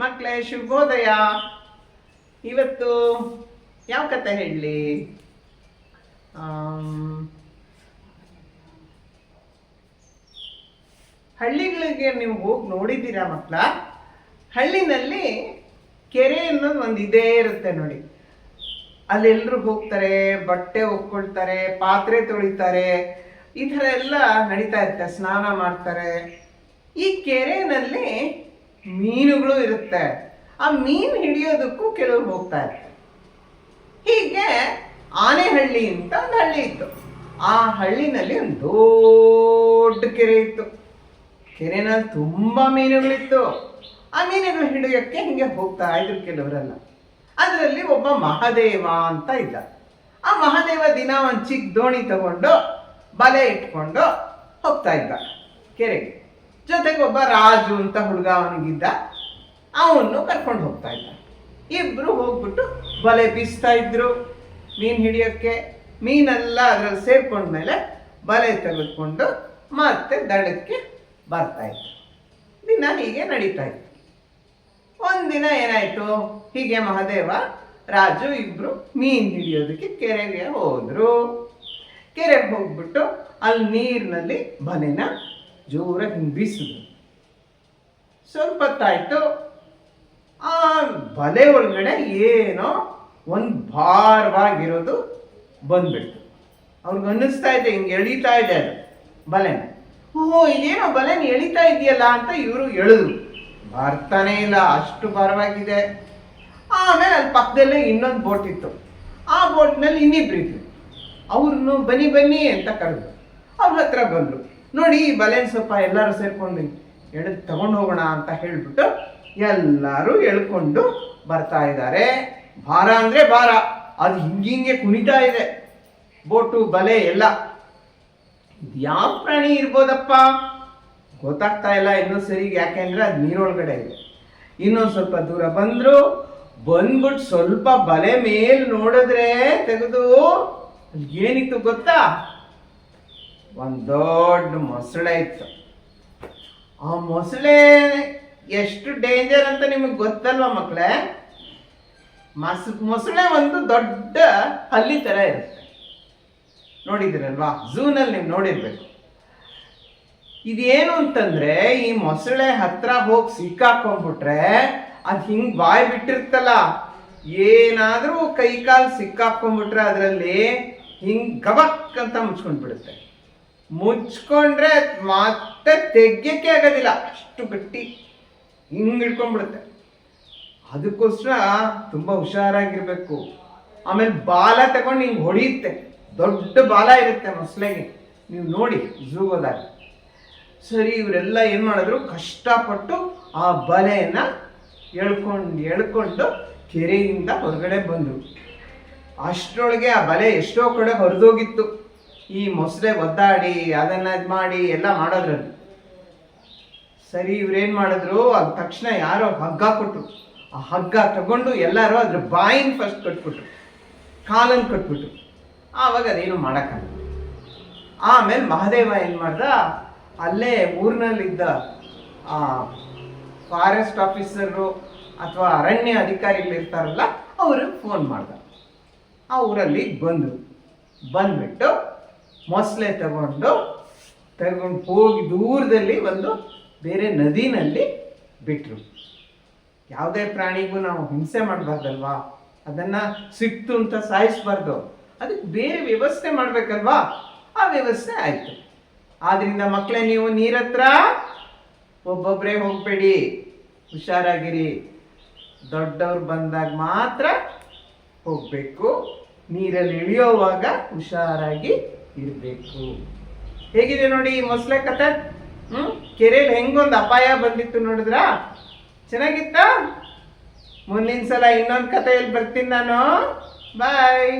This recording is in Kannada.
ಮಕ್ಕಳೇ ಶುಭೋದಯ ಇವತ್ತು ಯಾವ ಕತೆ ಹೇಳಲಿ ಹಳ್ಳಿಗಳಿಗೆ ನೀವು ಹೋಗಿ ನೋಡಿದ್ದೀರಾ ಮಕ್ಕಳ? ಹಳ್ಳಿನಲ್ಲಿ ಕೆರೆ ಅನ್ನೋದು ಒಂದು ಇದೇ ಇರುತ್ತೆ ನೋಡಿ. ಅಲ್ಲೆಲ್ಲರೂ ಹೋಗ್ತಾರೆ, ಬಟ್ಟೆ ಒಕ್ಕೊಳ್ತಾರೆ ಪಾತ್ರೆ ತೊಳಿತಾರೆ, ಈ ಥರ ಎಲ್ಲ ನಡೀತಾ ಇರುತ್ತೆ, ಸ್ನಾನ ಮಾಡ್ತಾರೆ. ಈ ಕೆರೆನಲ್ಲಿ ಮೀನುಗಳು ಇರುತ್ತೆ. ಆ ಮೀನು ಹಿಡಿಯೋದಕ್ಕೂ ಕೆಲವರು ಹೋಗ್ತಾ ಇರ್ತಾರೆ ಹೀಗೆ ಆನೆಹಳ್ಳಿ ಅಂತ ಒಂದು ಹಳ್ಳಿ ಇತ್ತು. ಆ ಹಳ್ಳಿನಲ್ಲಿ ಒಂದು ದೊಡ್ಡ ಕೆರೆ ಇತ್ತು. ಕೆರೆನಲ್ಲಿ ತುಂಬಾ ಮೀನುಗಳಿತ್ತು. ಆ ಮೀನುಗಳು ಹಿಡಿಯೋಕ್ಕೆ ಹಿಂಗೆ ಹೋಗ್ತಾ ಇದ್ರು ಕೆಲವರೆಲ್ಲ. ಅದರಲ್ಲಿ ಒಬ್ಬ ಮಹಾದೇವ ಅಂತ ಇದ್ದ. ಆ ಮಹಾದೇವ ದಿನ ಒಂದು ಚಿಕ್ಕ ದೋಣಿ ತಗೊಂಡು ಬಲೆ ಇಟ್ಕೊಂಡು ಹೋಗ್ತಾ ಇದ್ದ ಕೆರೆಗೆ. ಜೊತೆಗೆ ಒಬ್ಬ ರಾಜು ಅಂತ ಹುಡುಗ ಅವನಿಗಿದ್ದ ಅವನು ಕರ್ಕೊಂಡು ಹೋಗ್ತಾ ಇದ್ದ. ಇಬ್ರು ಹೋಗ್ಬಿಟ್ಟು ಬಲೆ ಬೀಸ್ತಾ ಇದ್ರು. ಮೀನು ಹಿಡಿಯೋಕ್ಕೆ ಮೀನೆಲ್ಲ ಅದ್ರಲ್ಲಿ ಸೇರ್ಕೊಂಡ್ಮೇಲೆ ಬಲೆ ತೆಗೆದುಕೊಂಡು ಮತ್ತೆ ದಡಕ್ಕೆ ಬರ್ತಾ ಇತ್ತು ದಿನ ಹೀಗೆ ನಡೀತಾ ಇತ್ತು. ಒಂದಿನ ಏನಾಯಿತು? ಹೀಗೆ ಮಹಾದೇವ, ರಾಜು ಇಬ್ರು ಮೀನ್ ಹಿಡಿಯೋದಕ್ಕೆ ಕೆರೆಗೆ ಹೋದ್ರು. ಕೆರೆಗೆ ಹೋಗ್ಬಿಟ್ಟು ಅಲ್ಲಿ ನೀರಿನಲ್ಲಿ ಬಲೆನ ಜೋರಾಗಿ ಹಿಂಗ್ ಸ್ವಲ್ಪ ಹೊತ್ತಾಯ್ತು ಆ ಬಲೆ ಒಳಗಡೆ ಏನೋ ಒಂದು ಭಾರವಾಗಿರೋದು ಬಂದ್ಬಿಡ್ತು. ಅವ್ರಿಗೆ ಅನ್ನಿಸ್ತಾ ಇದೆ, ಹಿಂಗೆ ಎಳೀತಾ ಇದೆ ಅದು ಬಲೆನ ಓಹೋ ಇದೇನೋ ಬಲೆನ ಎಳಿತಾ ಇದೆಯಲ್ಲ ಅಂತ ಇವರು ಎಳೆದ್ರು. ಬರ್ತಾನೆ ಇಲ್ಲ, ಅಷ್ಟು ಭಾರವಾಗಿದೆ. ಆಮೇಲೆ ಅಲ್ಲಿ ಪಕ್ಕದಲ್ಲೇ ಇನ್ನೊಂದು ಬೋಟ್ ಇತ್ತು. ಆ ಬೋಟ್ನಲ್ಲಿ ಇನ್ನಿಬ್ರು ಇದ್ರು. ಅವ್ರನ್ನು ಬನ್ನಿ ಬನ್ನಿ ಅಂತ ಕರೆದ್ರು. ಅವ್ರ ಹತ್ರ ಬಂದ್ರು. ನೋಡಿ, ಈ ಬಲೆನ್ ಸ್ವಲ್ಪ ಎಲ್ಲರೂ ಸೇರ್ಕೊಂಡು ಎಳೆದು ತಗೊಂಡು ಹೋಗೋಣ ಅಂತ ಹೇಳ್ಬಿಟ್ಟು ಎಲ್ಲರೂ ಎಳ್ಕೊಂಡು ಬರ್ತಾ ಇದ್ದಾರೆ. ಭಾರ ಅಂದರೆ ಭಾರ. ಅದು ಹಿಂಗಿಂಗೆ ಕುಣಿತಾ ಇದೆ. ಬೋಟು, ಬಲೆ, ಎಲ್ಲ. ಯಾವ ಪ್ರಾಣಿ ಇರ್ಬೋದಪ್ಪ? ಗೊತ್ತಾಗ್ತಾ ಇಲ್ಲ ಇನ್ನೂ ಸರಿ ಯಾಕೆಂದ್ರೆ ಅದು ನೀರೊಳಗಡೆ ಇದೆ. ಇನ್ನೊಂದು ಸ್ವಲ್ಪ ದೂರ ಬಂದ್ರು ಬಂದ್ಬಿಟ್ಟು ಸ್ವಲ್ಪ ಬಲೆ ಮೇಲೆ ನೋಡಿದ್ರೆ ತೆಗೆದು ಏನಿತ್ತು ಗೊತ್ತಾ? ಒಂದ್ ದೊಡ್ಡ ಮೊಸಳೆ ಇತ್ತು. ಆ ಮೊಸಳೆ ಎಷ್ಟು ಡೇಂಜರ್ ಅಂತ ನಿಮಗೆ ಗೊತ್ತಲ್ವಾ ಮಕ್ಕಳೇ ಮಸ್, ಮೊಸಳೆ ಒಂದು ದೊಡ್ಡ ಹಲ್ಲಿ ತರ ಇರುತ್ತೆ. ನೋಡಿದಿರಲ್ವಾ? ಝೂನಲ್ಲಿ ನೀವು ನೋಡಿರ್ಬೇಕು. ಇದೇನು ಅಂತಂದ್ರೆ ಈ ಮೊಸಳೆ ಹತ್ರ ಹೋಗಿ ಸಿಕ್ಕಾಕೊಂಡ್ಬಿಟ್ರೆ ಅದು ಹಿಂಗೆ ಬಾಯಿ ಬಿಟ್ಟಿರ್ತಲ್ಲ. ಏನಾದರೂ ಕೈ ಕಾಲು ಸಿಕ್ಕಾಕೊಂಡ್ಬಿಟ್ರೆ ಅದರಲ್ಲಿ ಹಿಂಗೆ ಗಬಕ್ ಅಂತ ಮುಚ್ಕೊಂಡ್ಬಿಡುತ್ತೆ. ಮುಚ್ಕೊಂಡ್ರೆ ಮತ್ತೆ ತೆಗ್ಯಕ್ಕೆ ಆಗೋದಿಲ್ಲ. ಅಷ್ಟು ಗಟ್ಟಿ ಹಿಂಗ್ ಹಿಡ್ಕೊಂಡ್ಬಿಡುತ್ತೆ. ಅದಕ್ಕೋಸ್ಕರ ತುಂಬ ಹುಷಾರಾಗಿರ್ಬೇಕು. ಆಮೇಲೆ ಬಾಲ ತಗೊಂಡು ಹಿಂಗೆ ಹೊಡೆಯುತ್ತೆ. ದೊಡ್ಡ ಬಾಲ ಇರುತ್ತೆ ಮೊಸಳೆಗೆ. ನೀವು ನೋಡಿ ಹೋದಾಗ. ಸರಿ, ಇವರೆಲ್ಲ ಏನು ಮಾಡಿದ್ರು? ಕಷ್ಟಪಟ್ಟು ಆ ಬಲೆಯನ್ನು ಎಳ್ಕೊಂಡು ಎಳ್ಕೊಂಡು ಕೆರೆಯಿಂದ ಹೊರಗಡೆ ಬಂದರು. ಅಷ್ಟರೊಳಗೆ ಆ ಬಲೆ ಎಷ್ಟೋ ಕಡೆ ಹೊರದೋಗಿತ್ತು. ಈ ಮೊಸರೆ ಒದ್ದಾಡಿ, ಅದನ್ನ ಇದು ಮಾಡಿ ಎಲ್ಲ ಮಾಡೋದ್ರಲ್ಲಿ. ಸರಿ, ಇವ್ರೇನ್ ಮಾಡಿದ್ರು? ಅದ್ ತಕ್ಷಣ ಯಾರೋ ಹಗ್ಗ ಕೊಟ್ಟರು ಆ ಹಗ್ಗ ತಗೊಂಡು ಎಲ್ಲರೂ ಅದ್ರ ಬಾಯಿನ ಫಸ್ಟ್ ಕಟ್ಬಿಟ್ರು. ಕಾಲನ್ನು ಕಟ್ಬಿಟ್ರು. ಆವಾಗ ಅದೇನು ಮಾಡೋಕ್ಕಲ್ಲ. ಆಮೇಲೆ ಮಹಾದೇವ ಏನು ಮಾಡ್ದ? ಅಲ್ಲೇ ಊರಿನಲ್ಲಿದ್ದ, ಆ ಫಾರೆಸ್ಟ್ ಆಫೀಸರು ಅಥವಾ ಅರಣ್ಯ ಅಧಿಕಾರಿಗಳು ಇರ್ತಾರಲ್ಲ ಅವರು ಫೋನ್ ಮಾಡ್ದ. ಆ ಊರಲ್ಲಿ ಬಂದರು. ಬಂದ್ಬಿಟ್ಟು ಮೊಸಳೆ ತಗೊಂಡು ತಗೊಂಡು ಹೋಗಿ ದೂರದಲ್ಲಿ ಒಂದು ಬೇರೆ ನದಿನಲ್ಲಿ ಬಿಟ್ಟರು ಯಾವುದೇ ಪ್ರಾಣಿಗೂ ನಾವು ಹಿಂಸೆ ಮಾಡಬಾರ್ದಲ್ವಾ? ಅದನ್ನ ಸಿಕ್ತು ಅಂತ ಸಾಯಿಸ್ಬಾರ್ದು. ಅದಕ್ಕೆ ಬೇರೆ ವ್ಯವಸ್ಥೆ ಮಾಡಬೇಕಲ್ವಾ? ಆ ವ್ಯವಸ್ಥೆ ಆಯ್ತು. ಆದ್ದರಿಂದ ಮಕ್ಕಳೇ ನೀವು ನೀರತ್ರ ಒಬ್ಬೊಬ್ಬರೇ ಹೋಗಬೇಡಿ. ಹುಷಾರಾಗಿರಿ. ದೊಡ್ಡವ್ರು ಬಂದಾಗ ಮಾತ್ರ ಹೋಗಬೇಕು. ನೀರಲ್ಲಿ ಇಳಿಯೋವಾಗ ಹುಷಾರಾಗಿ ಇರಬೇಕು. ಹೇಗಿದೆ ನೋಡಿ ಈ ಮೊಸಳೆ ಕತೆ? ಹ್ಞೂ ಕೆರೆಯಲ್ಲಿ ಹೆಂಗೊಂದು ಅಪಾಯ ಬಂದಿತ್ತು ನೋಡಿದ್ರಾ? ಚೆನ್ನಾಗಿತ್ತ? ಮುಂದಿನ ಸಲ ಇನ್ನೊಂದು ಕಥೆಯಲ್ಲಿ ಬರ್ತೀನಿ ನಾನು. ಬಾಯ್